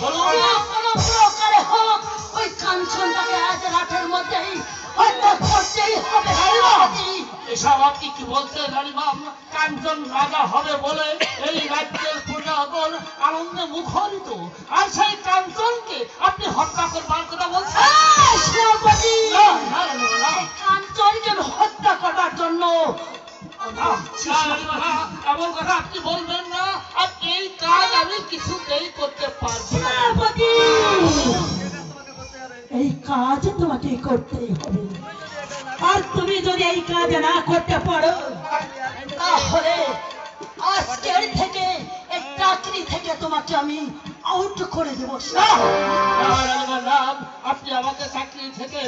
বলুন। কোনো প্রকারে হোক ওই কাঞ্চনটাকে আজ রাতের মধ্যেই হত্যা করতেই হবে এসব আপনি কি বলছেন রানীবাম কাঞ্চন রাজা হবে বলে এই রাজ্যের প্রজাগণ আনন্দে মুখরিত আর সেই কাঞ্চনকে আপনি হত্যা করবার কথা বলছেন কাঞ্চনকে হত্যা করবার জন্য এমন কথা আপনি বলবেন আমি কিছুতেই করতে পারব না। এই কাজ তোমাকে করতেই হবে। আর তুমি যদি এই কাজ না করতে পারো তাহলে আজকের থেকে এই চাকরি থেকে তোমাকে আমি আউট করে দেবো। আপনি আমাকে চাকরি থেকে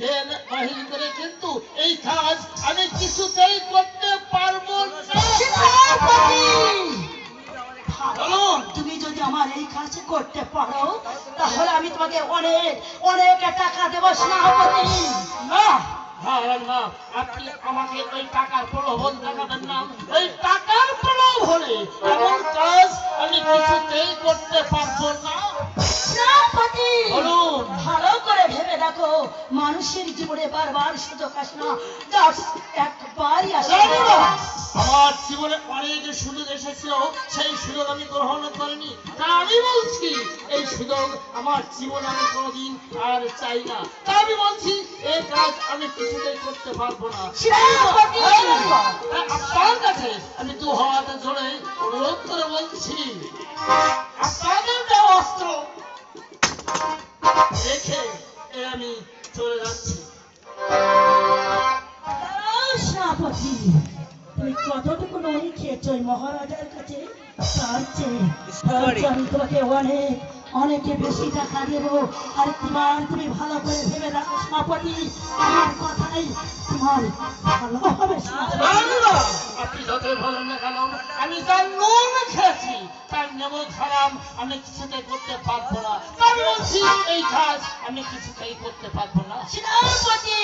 জেল বাহির করে কিন্তু এই কাজ আমি কিছুতেই করতে পারব না। আমার এই কাজ করতে পারো, তাহলে আমি তোমাকে অনেক অনেক টাকা দেবো, সেনাপতি। না আপনি আমাকে ওই টাকার প্রলোভন দেখাবেন না। ওই টাকার প্রলোভনে এমন কাজ আমি কিছুতেই করতে পারব না। সুযোগ আসে না Just একবারই আসে। আমার জীবনে অনেক সুযোগ এসেছিল সেই সুযোগ আমি গ্রহণ করিনি। তা আমি বলছি এই সুযোগ আমার জীবনে আমি কোনোদিন আর চাই না। তা আমি বলছি এই কাজ আমি কিছুতেই করতে পারব না। আপনার কাছে আমি দু হাতে জোরে অনুরোধ করে বলছি আপনাদের অস্ত্র। রেখে আমি মহারাজার কাছে তার চেয়ে আমি তোমাকে অনেক অনেকে বেশি টাকা দেবো। আর তোমার তুমি ভালো করে ভেবে রাখো সেনাপতি আমার কথাই তোমার ভালো হবে সেনাপতি। জানি না, আপনি যতই বলেন না কেন আমি তার নুন খেয়েছি তার নেমো খারাপ আমি কিছুতেই করতে পারব না। আমি বলছি এই কাজ আমি কিছুতেই করতে পারব না। সেনাপতি!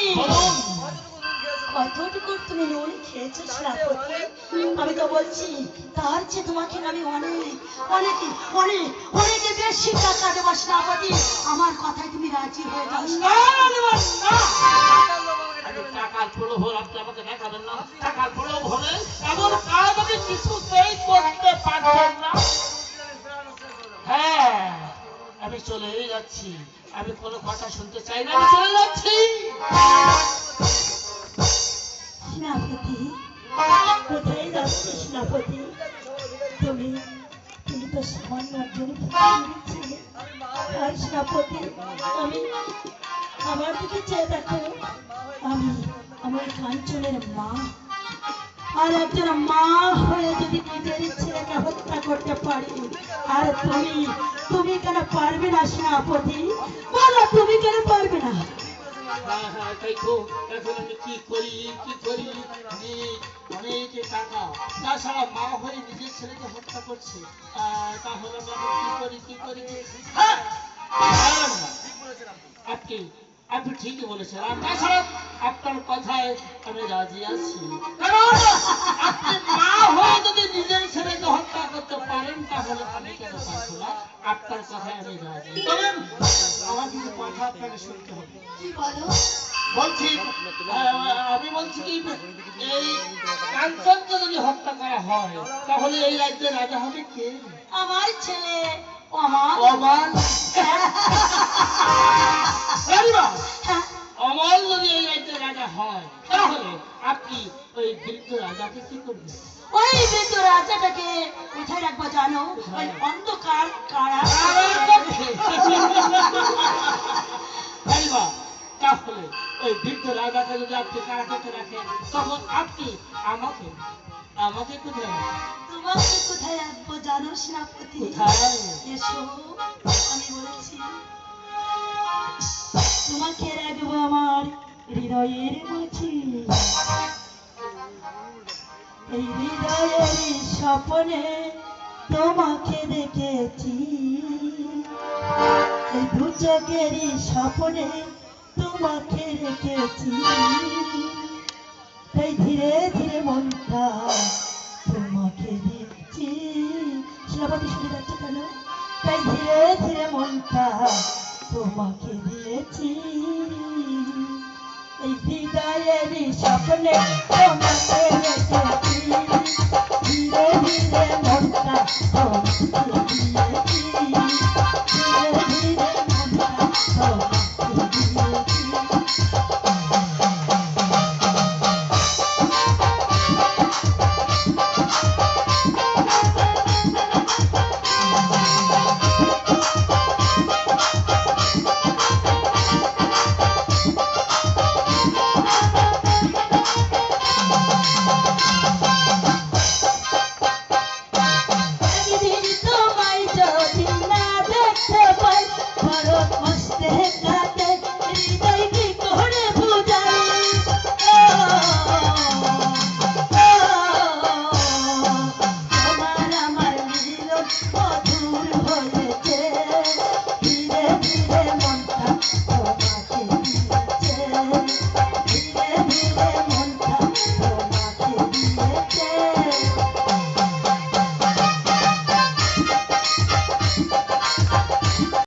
বলুন তুমি নুন খেয়েছো সেনাপতি আমি তো বলছি তার চেয়ে তোমাকে আমি অনেক অনেক অনেক অনেক বেশি টাকা দেবো সেনাপতি। আমার কথায় তুমি রাজি হয়ে যাও আপনি আমাকে দেখাবেন না। টাকার প্রলোভনে এমন কাজ আমি কিছুতেই করতে পারবেন না। হ্যাঁ আমি চলেই যাচ্ছি। আমি কোনো কথা শুনতে চাই না আমি চলে যাচ্ছি। সেনাপতি কোথায় যাচ্ছি সেনাপতি তুমি তুমি তো সামান্য আর আমি, আমার দিকে চেয়ে দেখো। আমি আমার কাঞ্চনের মা। আর একজন মা হয়ে যদি নিজের ছেলেকে হত্যা করতে পারি, আর তুমি তুমি কেন পারবে না সেনাপতি বলো, তুমি কেন পারবে না? হ্যাঁ হ্যাঁ তাই তো এখন আমি কি করি কি করি? অনেক টাকা। তাছাড়া মা হয়ে নিজের ছেলেকে হত্যা করছে। তাহলে আমি কি করি কি করি? হ্যাঁ! আপনি ঠিকই বলেছেন। আর তাছাড়া আপনার কথায় আমি রাজি আছি। কারণ আপনি মা হয়ে যদি নিজের ছেলেকে হত্যা করতে পারেন তাহলে আমি কেন পারব না? আপনার কথায় আমি রাজি। তবে আমার কথা আপনাকে শুনতে হবে। কি বলো? বলছি আমি বলছি কি এই কাঞ্চনকে যদি হত্যা করা হয় তাহলে এই রাজ্যের রাজা হবে কে? আমার ছেলে আমার অমান অমল যদি এই রাজ্যের রাজা হয়। তাহলে আপনি ওই বৃদ্ধ রাজাকে কি করবেন? ওই বৃদ্ধ রাজাটাকে কোথায় রাখব জানো? ওই অন্ধকার কারা? তাহলে ওই বৃদ্ধ রাজাকে যদি আপনি কারাকাতে রাখেন তখন আপনি আমাকে আমাকে কোথায়? তোমাকে কোথায় রাখব জানো সেনাপতি? এসো আমি বলেছি তোমাকে রাখব আমার হৃদয়ের মাঝে। এই হৃদয়ের স্বপ্নে তোমাকে দেখেছি। এই দু চোখের তোমাকে রেখেছি। তাই ধীরে ধীরে মনটা তোমাকে দিচ্ছি শিলাপতি শুনে যাচ্ছে কেন? তাই ধীরে ধীরে মনটা তোমাকে দিয়েছি। এই বিদায়ের স্বপ্নে তোমাকে ধীরে ধীরে মনটা তোমাকে দিয়েছি। ধীরে ধীরে মনটা তোমাকে